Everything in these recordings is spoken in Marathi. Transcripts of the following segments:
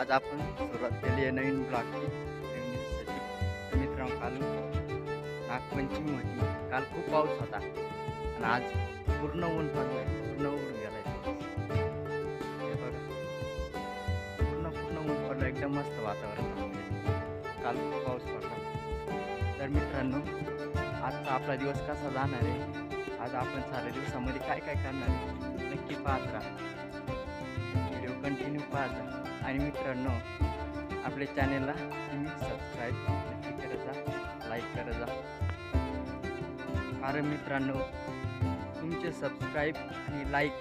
आज आपण सुरुवात केली आहे नवीन ब्लॉगची मित्रांनो काल नागपंचमी होती. काल खूप पाऊस होता. आणि आज पूर्ण ऊन पडलंय. पूर्ण उघडून गेलं हे बघा. पूर्ण पूर्ण ऊन पडलं एकदम मस्त वातावरण काल खूप पाऊस पडला. तर मित्रांनो आजचा आपला दिवस कसा जाणार आहे? आज आपण साऱ्या दिवसामध्ये काय काय करणार आहे? नक्की पाहत राहा. व्हिडिओ कंटिन्यू पाहता आणि मित्रांनो आपल्या चॅनेलला तुम्ही सबस्क्राईब नक्की करत जा लाईक करत जा. कारण मित्रांनो तुमचे सबस्क्राईब आणि लाईक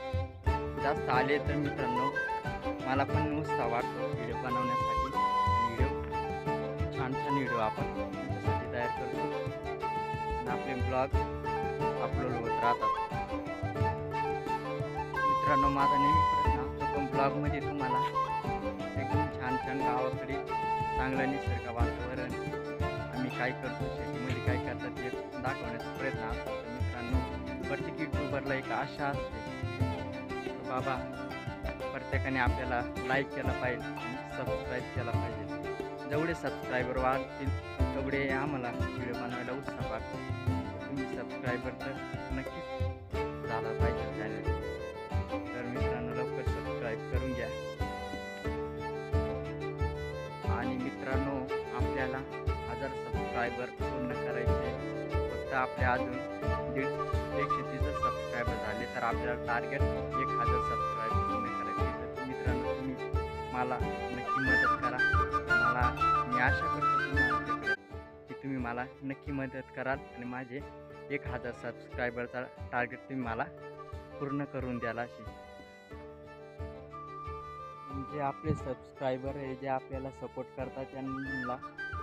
जास्त आले तर मित्रांनो मला पण उत्साह वाटतो व्हिडिओ बनवण्यासाठी व्हिडिओ छान छान व्हिडिओ आपण त्यासाठी तयार करतो. आणि आपले ब्लॉग अपलोड होत राहतात. मित्रांनो माझा नेहमी प्रश्न असतो पण ब्लॉगमध्ये तुम्हाला एकदम छान छान गावाकडे चांगलं निसर्ग वातावरण आम्ही काय करतो शेतीमध्ये काय करतात ते दाखवण्याचा प्रयत्न असतो मित्रांनो. प्रत्येक युट्यूबरला एक आशा असते. बाबा प्रत्येकाने आपल्याला लाईक केला पाहिजे सबस्क्राईब केला पाहिजे. जेवढे सबस्क्रायबर वाढतील तेवढे आम्हाला व्हिडिओ बनवायला उत्साह वाटतो तुम्ही सबस्क्रायबर तर नक्कीच झाला पाहिजे. सबस्क्रायबर पूर्ण करायचे फक्त आपल्या अजून दीड एकशे तीस सबस्क्रायबर झाले तर आपल्याला टार्गेट एक हजार सबस्क्रायबर पूर्ण करायचे तर मित्रांनो तुम्ही मला नक्की मदत करा. मला मी आशा करतो तुम्हाला की तुम्ही मला नक्की मदत कराल आणि माझे एक हजार सबस्क्रायबरचा टार्गेट तुम्ही मला पूर्ण करून द्याल अशी. जे आपले सबस्क्रायबर आहे जे आपल्याला सपोर्ट करतात त्यांना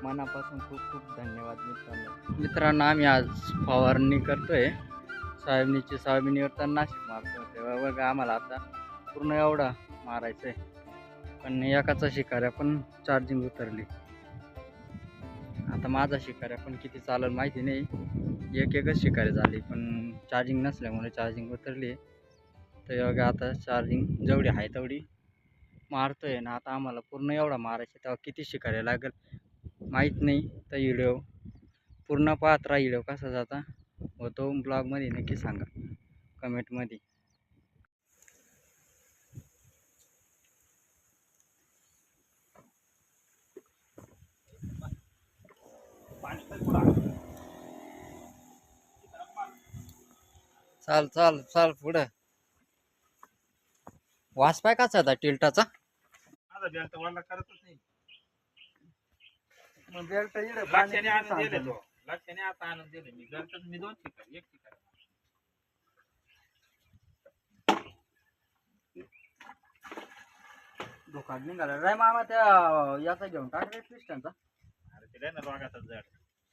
मनापासून खूप खूप धन्यवाद मित्रांनो. मित्रांनो आम्ही आज फवारणी करतोय. सोयाबीनची सोयाबीनवर तर नाशिक मारतो तेव्हा बघा आम्हाला आता पूर्ण एवढा मारायचं आहे पण एकाचा शिकाऱ्या पण चार्जिंग उतरली. आता माझा शिकाऱ्या पण किती चालेल माहिती नाही. एक एकच शिकारी झाली पण चार्जिंग नसल्यामुळे चार्जिंग उतरली. तर बघा आता चार्जिंग जेवढी आहे तेवढी मारतोय. ना आता आम्हाला पूर्ण एवढा मारायचं तेव्हा किती शिकायला लागेल? माहीत नाही तर व्हिडिओ. पूर्ण पाहत राहा व्हिडिओ कसा जाता. होतो ब्लॉगमध्ये नक्की सांगा. कमेंटमध्ये. चाल चाल चाल पुढं. वास पाय काचा होता टिल्टाचा? करतच नाही. बेल्ट लक्षाने आणून दिले तो. लक्षाने आता आणून दिले मी. बेल्ट मी दोन शिकार एक शिकार धोका निघाला. राय मामा त्या याचा घेऊन टाक रे पिस्टनचा अरे ते काय ना रोगाचा जड.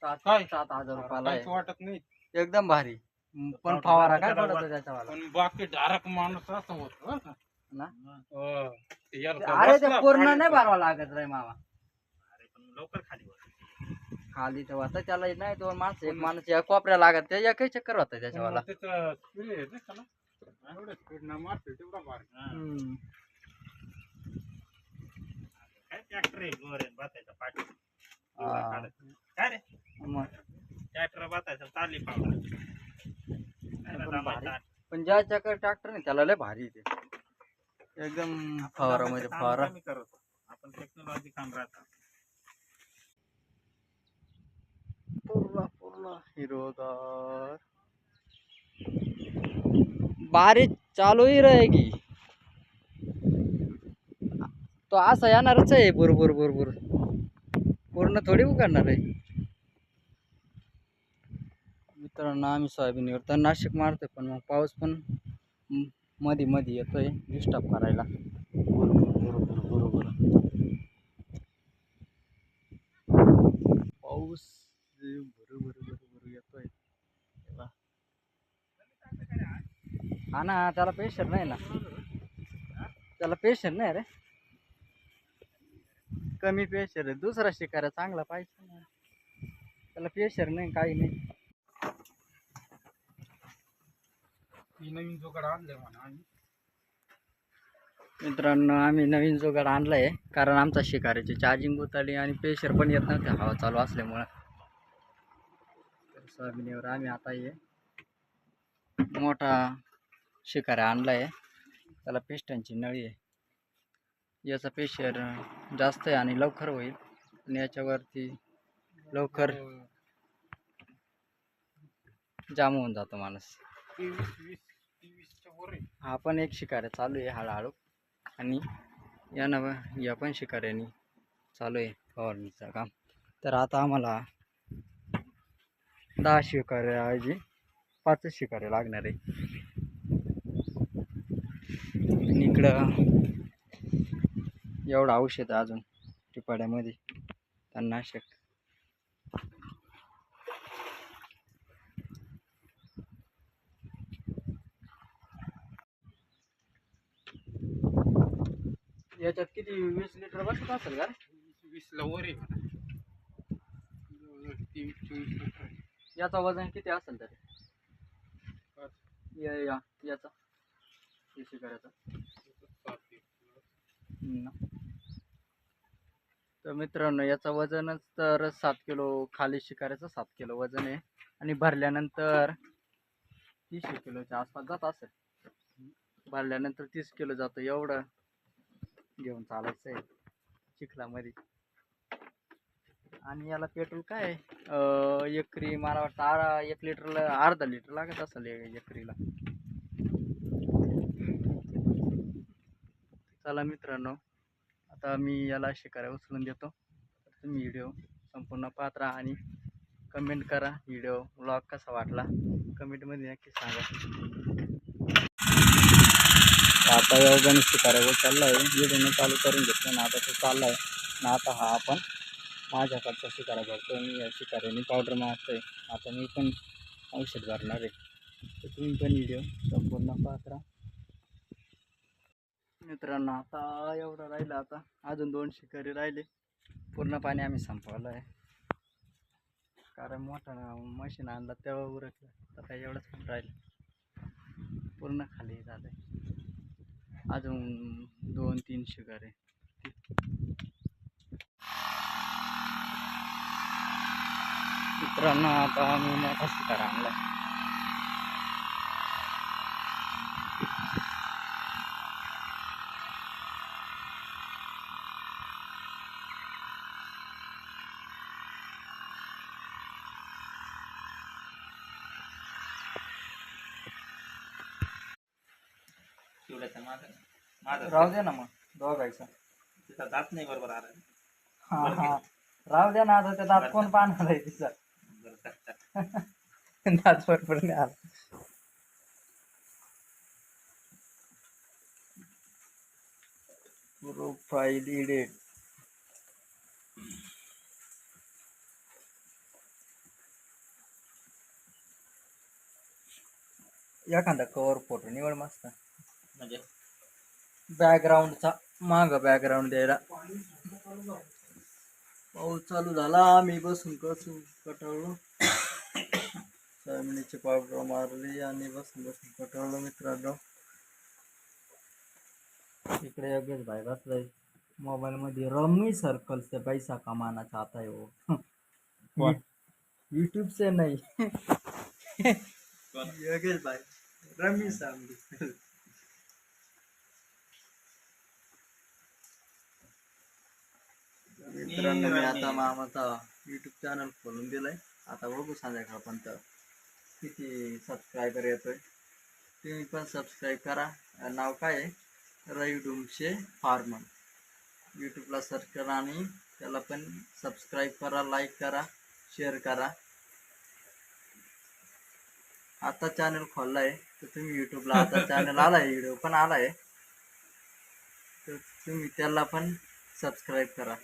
सात काय? सात हजार रुपयाला काहीच आहे. वाटत नाही. एकदम भारी. पण फवारा काय पडतो वाट- त्याच्यावाला? पण बाकी डायरेक्ट माणूस असं होत? ना? हो. अरे ते पूर्ण नाही भरावा लागत रे मामा. लवकर खाली वर. खाली तर होता त्याला नाही दोन माणसं एक माणूस या कोपऱ्या लागत त्या काही चक्कर होता त्याच्यावाला पण त्याचं speed आहे ना त्याला. एवढं speed न मारतोय तेवढा भारी. हा. हम्म. काय ट्रॅक्टर आहे गोर आहे बसायचा पाठी हा. काय रे मग ट्रॅक्टर बसायचा चालली पावला पण भारी. पण ज्या चक्कर ट्रॅक्टर नाही त्याला लय भारी आहे ते एकदम फवारा कमी करतो आपण टेक्नॉलॉजी काम राहतो पूर्ण पूर्ण हिरोगार बारिश चालू ही रहेगी। तो असा येणारच आहे बुरबुर बुरबुर पूर्ण थोडी उघडणार आहे. मित्रांनो आम्ही सोयाबीनवर तर नाशिक मारतोय पण मग पाऊस पण म- मध्ये मध्ये येतोय डिस्टर्ब करायला बुरबुर बुरबुर बुरबुर पाऊस भरू भरू भरू भरू येतोय तेव्हा. हा ना त्याला प्रेशर नाही ना. त्याला प्रेशर नाही रे. कमी प्रेशर आहे. दुसरा शिकारा चांगला पाहिजे ना. त्याला प्रेशर नाही काही नाही. नवीन जोगाड आणलंय म्हणा आम्ही. मित्रांनो आम्ही नवीन जुगाड आणला आहे कारण आमचा शिकारीची चार्जिंग उतरली आणि प्रेशर पण येत नव्हते. हवा चालू असल्यामुळं. तर सोयाबीनवर आम्ही आता ये. मोठा शिकारा आणला आहे त्याला पिस्टनची नळी आहे. याचा प्रेशर जास्त आहे आणि लवकर होईल. आणि याच्यावरती लवकर जाम होऊन जातो माणूस. हा पण एक शिकाऱ्या चालू आहे हळूहळू. आणि या नव या पण शिकाऱ्यानी चालू आहे फवारणीचं काम. तर आता आम्हाला दहा शिकाऱ्याऐवजी पाचच शिकारे लागणार आहे. इकडं. एवढं औषध अजून टिपाड्यामध्ये. तणनाशक. याच्यात किती वीस लिटर बसत असेल का? वीस- वर आहे म्हणा. जवळजवळ तेवीस चोवीस लिटर. याचा वजन किती असेल तरी? या या याचा. हे शिकाऱ्याचा सात एक. हम्म. तर मित्रांनो याचं वजनच तर सात किलो खाली शिकाऱ्याचं सात किलो वजन आहे. आणि भरल्यानंतर तीस किलोच्या आसपास जात असेल. भरल्यानंतर तीस किलो जातं एवढं घेऊन चालायचं आहे चिखलामध्ये. आणि याला पेट्रोल काय एकरी मला वाटतं आरा एक लिटरला अर्धा लिटर लागत असेल एकरीला. चला मित्रांनो आता मी याला शिकाऱ्या उचलून देतो. तर तुम्ही व्हिडिओ संपूर्ण पाहत राहा आणि कमेंट करा. व्हिडिओ ब्लॉग कसा वाटला? कमेंटमध्ये नक्की सांगा. आता योगाने शिकाऱ्या उचलला आहे व्हिडिओनं चालू करून घेतलं ना आता तो चालला आहे ना आता हा आपण माझ्याकडचा शिकारा भरतो मी या शिकाऱ्याने पावडर मारतोय. आता मी पण औषध भरणार आहे. तर तुम्ही पण व्हिडिओ संपूर्ण पाहत राहा. मित्रांनो आता एवढं राहिलं आता अजून दोन शिकारी राहिले. पूर्ण पाणी आम्ही संपवलं आहे. कारण मोठा मशीन आणलं तेव्हा उरकलं. आता एवढंच पण राहिलं. पूर्ण खाली झालं अजून दोन तीन शिकारी. मित्रांनो आता आम्ही मोठा शिकार आणला शिवल्याचा माझा? माझा राहू दे ना मग दोघायचं. तिचा दात नाही बरोबर आला. हा हा. राहू दे ना आता त्या दात कोण पाहणार आहे तिचा. दात बरोबर नाही आला. प्रोफाईल इडेड एखादा कवर फोटो निवड मस्त. म्हणजे बॅकग्राऊंडचा माग बॅकग्राऊंड द्यायला. पाऊस चालू झाला आम्ही बसून कसून कटाळलो जमिनीची पावडर मारली आणि बसून बसून कटाळलो मित्रांनो. इकडे योगेश भाई बसलाय. मोबाईल मध्ये रमी सर्कल से पैसा कमाना चाहता है वो यूट्यूब से नहीं? योगेश भाई रमी सांगली मित्रांनो मी आता मामाचा युट्यूब चॅनल खोलून दिलाय. आता बघू संध्याकाळपर्यंत किती सबस्क्रायबर येतोय. तुम्ही पण सबस्क्राईब करा. नाव काय आहे? रवी डुमशे फार्मर यूट्यूबला सर्च करा आणि त्याला पण सबस्क्राईब करा लाईक करा शेअर करा. आता चॅनल खोलला आहे तर तुम्ही यूट्यूबला आता चॅनल आला आहे व्हिडिओ पण आला आहे तर तुम्ही त्याला पण सबस्क्राईब करा.